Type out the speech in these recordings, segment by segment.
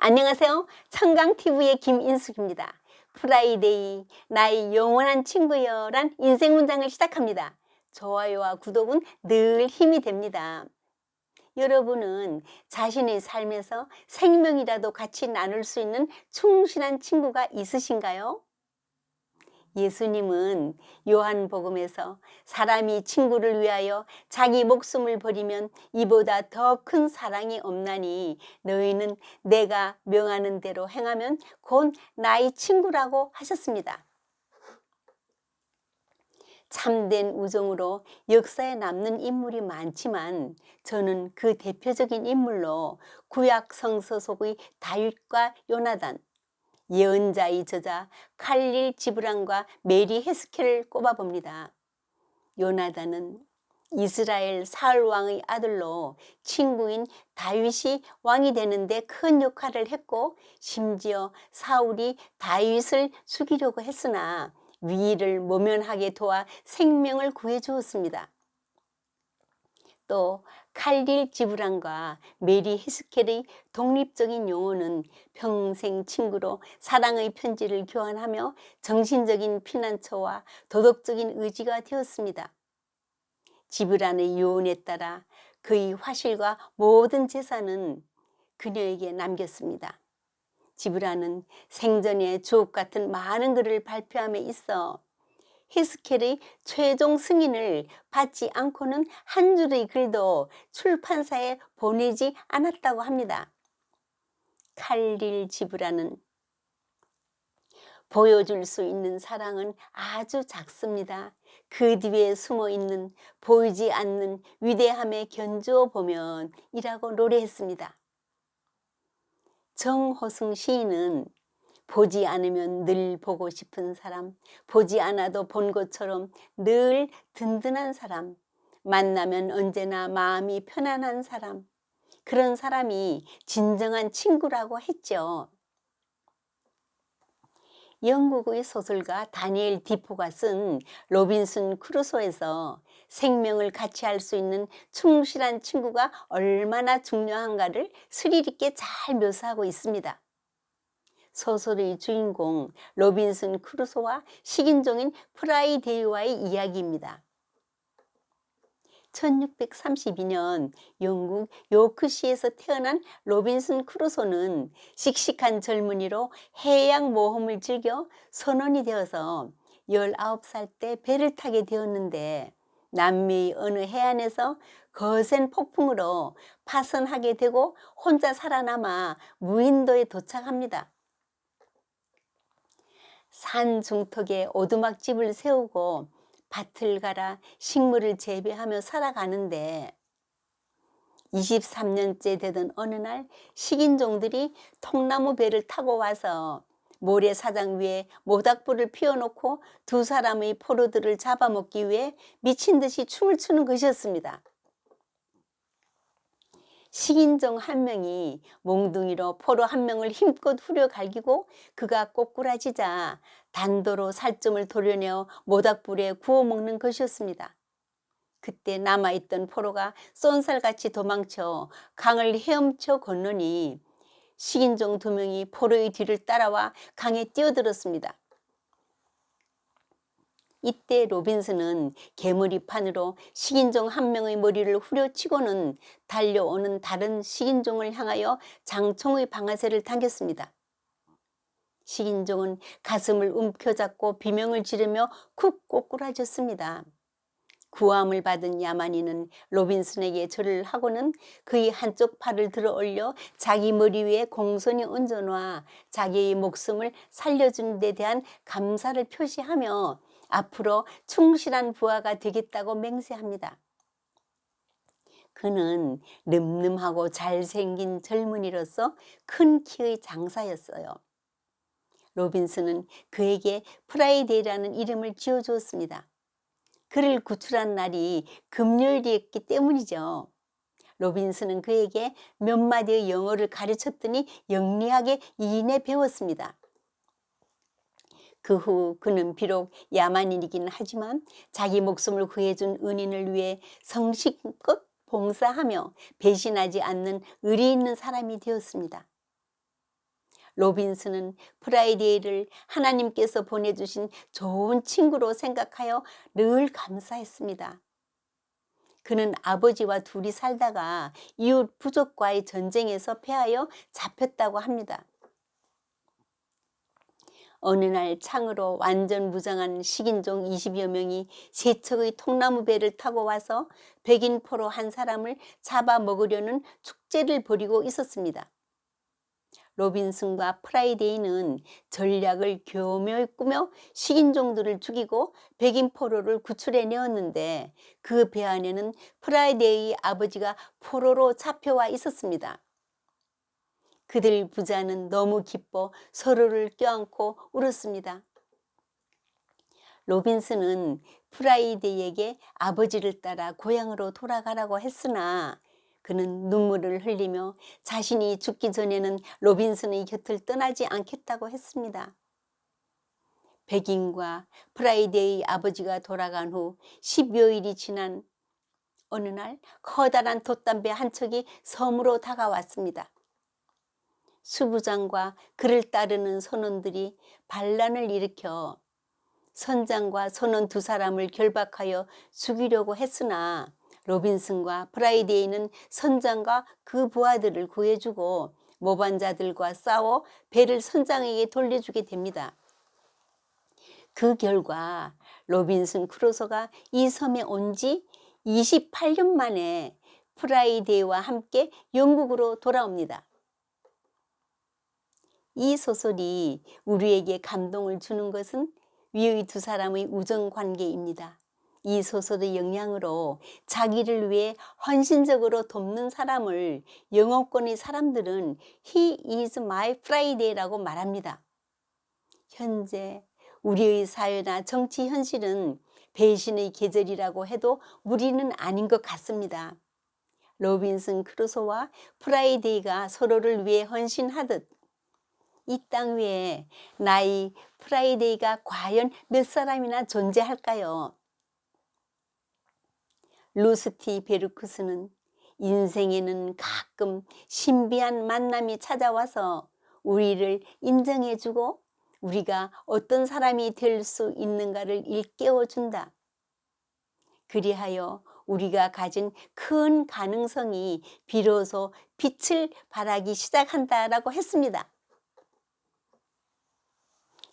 안녕하세요. 청강TV의 김인숙입니다. 프라이데이, 나의 영원한 친구여 란 인생 문장을 시작합니다. 좋아요와 구독은 늘 힘이 됩니다. 여러분은 자신의 삶에서 생명이라도 같이 나눌 수 있는 충실한 친구가 있으신가요? 예수님은 요한복음에서 사람이 친구를 위하여 자기 목숨을 버리면 이보다 더 큰 사랑이 없나니 너희는 내가 명하는 대로 행하면 곧 나의 친구라고 하셨습니다. 참된 우정으로 역사에 남는 인물이 많지만 저는 그 대표적인 인물로 구약 성서 속의 다윗과 요나단, 예언자의 저자 칼릴 지브란과 메리 헤스켈을 꼽아봅니다. 요나단은 이스라엘 사울 왕의 아들로 친구인 다윗이 왕이 되는데 큰 역할을 했고 심지어 사울이 다윗을 죽이려고 했으나 위기를 모면하게 도와 생명을 구해 주었습니다. 또 칼릴 지브란과 메리 헤스켈의 독립적인 용어는 평생 친구로 사랑의 편지를 교환하며 정신적인 피난처와 도덕적인 의지가 되었습니다. 지브란의 요원에 따라 그의 화실과 모든 재산은 그녀에게 남겼습니다. 지브란은 생전에 주옥 같은 많은 글을 발표함에 있어 히스켈의 최종 승인을 받지 않고는 한 줄의 글도 출판사에 보내지 않았다고 합니다. 칼릴 지브라는 보여줄 수 있는 사랑은 아주 작습니다. 그 뒤에 숨어 있는 보이지 않는 위대함에 견주어 보면 이라고 노래했습니다. 정호승 시인은 보지 않으면 늘 보고 싶은 사람, 보지 않아도 본 것처럼 늘 든든한 사람, 만나면 언제나 마음이 편안한 사람, 그런 사람이 진정한 친구라고 했죠. 영국의 소설가 다니엘 디포가 쓴 로빈슨 크루소에서 생명을 같이 할 수 있는 충실한 친구가 얼마나 중요한가를 스릴 있게 잘 묘사하고 있습니다. 소설의 주인공 로빈슨 크루소와 식인종인 프라이데이와의 이야기입니다. 1632년 영국 요크시에서 태어난 로빈슨 크루소는 씩씩한 젊은이로 해양 모험을 즐겨 선원이 되어서 19살 때 배를 타게 되었는데 남미 어느 해안에서 거센 폭풍으로 파선하게 되고 혼자 살아남아 무인도에 도착합니다. 산 중턱에 오두막집을 세우고 밭을 갈아 식물을 재배하며 살아가는데 23년째 되던 어느 날 식인종들이 통나무 배를 타고 와서 모래사장 위에 모닥불을 피워놓고 두 사람의 포로들을 잡아먹기 위해 미친 듯이 춤을 추는 것이었습니다. 식인종 한 명이 몽둥이로 포로 한 명을 힘껏 후려 갈기고 그가 꼬꾸라지자 단도로 살점을 도려내어 모닥불에 구워 먹는 것이었습니다. 그때 남아있던 포로가 쏜살같이 도망쳐 강을 헤엄쳐 건너니 식인종 두 명이 포로의 뒤를 따라와 강에 뛰어들었습니다. 이때 로빈슨은 개머리 판으로 식인종 한 명의 머리를 후려치고는 달려오는 다른 식인종을 향하여 장총의 방아쇠를 당겼습니다. 식인종은 가슴을 움켜잡고 비명을 지르며 쿡 꼬꾸라졌습니다. 구함을 받은 야만인은 로빈슨에게 절을 하고는 그의 한쪽 팔을 들어 올려 자기 머리 위에 공손히 얹어놔 자기의 목숨을 살려준 데 대한 감사를 표시하며 앞으로 충실한 부하가 되겠다고 맹세합니다. 그는 늠름하고 잘생긴 젊은이로서 큰 키의 장사였어요. 로빈슨은 그에게 프라이데이라는 이름을 지어주었습니다. 그를 구출한 날이 금요일이었기 때문이죠. 로빈슨은 그에게 몇 마디의 영어를 가르쳤더니 영리하게 이인해 배웠습니다. 그 후 그는 비록 야만인이긴 하지만 자기 목숨을 구해준 은인을 위해 성실껏 봉사하며 배신하지 않는 의리 있는 사람이 되었습니다. 로빈슨은 프라이데이를 하나님께서 보내주신 좋은 친구로 생각하여 늘 감사했습니다. 그는 아버지와 둘이 살다가 이웃 부족과의 전쟁에서 패하여 잡혔다고 합니다. 어느 날 창으로 완전 무장한 식인종 20여 명이 세척의 통나무 배를 타고 와서 백인 포로 한 사람을 잡아 먹으려는 축제를 벌이고 있었습니다. 로빈슨과 프라이데이는 전략을 교묘히 꾸며 식인종들을 죽이고 백인 포로를 구출해 내었는데 그 배 안에는 프라이데이의 아버지가 포로로 잡혀와 있었습니다. 그들 부자는 너무 기뻐 서로를 껴안고 울었습니다. 로빈슨은 프라이데이에게 아버지를 따라 고향으로 돌아가라고 했으나 그는 눈물을 흘리며 자신이 죽기 전에는 로빈슨의 곁을 떠나지 않겠다고 했습니다. 백인과 프라이데이 아버지가 돌아간 후 10여일이 지난 어느 날 커다란 돛담배 한 척이 섬으로 다가왔습니다. 수부장과 그를 따르는 선원들이 반란을 일으켜 선장과 선원 두 사람을 결박하여 죽이려고 했으나 로빈슨과 프라이데이는 선장과 그 부하들을 구해주고 모반자들과 싸워 배를 선장에게 돌려주게 됩니다. 그 결과 로빈슨 크루소가 이 섬에 온 지 28년 만에 프라이데이와 함께 영국으로 돌아옵니다. 이 소설이 우리에게 감동을 주는 것은 위의 두 사람의 우정 관계입니다. 이 소설의 영향으로 자기를 위해 헌신적으로 돕는 사람을 영어권의 사람들은 He is my Friday라고 말합니다. 현재 우리의 사회나 정치 현실은 배신의 계절이라고 해도 무리는 아닌 것 같습니다. 로빈슨 크루소와 프라이데이가 서로를 위해 헌신하듯 이 땅 위에 나이 프라이데이가 과연 몇 사람이나 존재할까요? 루스티 베르쿠스는 인생에는 가끔 신비한 만남이 찾아와서 우리를 인정해주고 우리가 어떤 사람이 될 수 있는가를 일깨워준다. 그리하여 우리가 가진 큰 가능성이 비로소 빛을 발하기 시작한다라고 했습니다.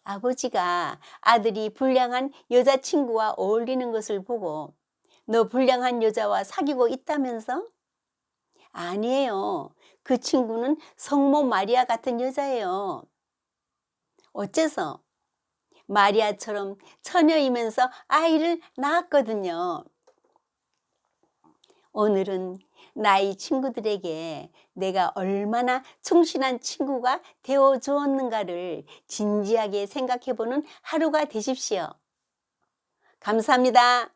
아버지가 아들이 불량한 여자친구와 어울리는 것을 보고 너 불량한 여자와 사귀고 있다면서? 아니에요. 그 친구는 성모 마리아 같은 여자예요. 어째서? 마리아처럼 처녀이면서 아이를 낳았거든요. 오늘은 나이 친구들에게 내가 얼마나 충실한 친구가 되어 주었는가를 진지하게 생각해 보는 하루가 되십시오. 감사합니다.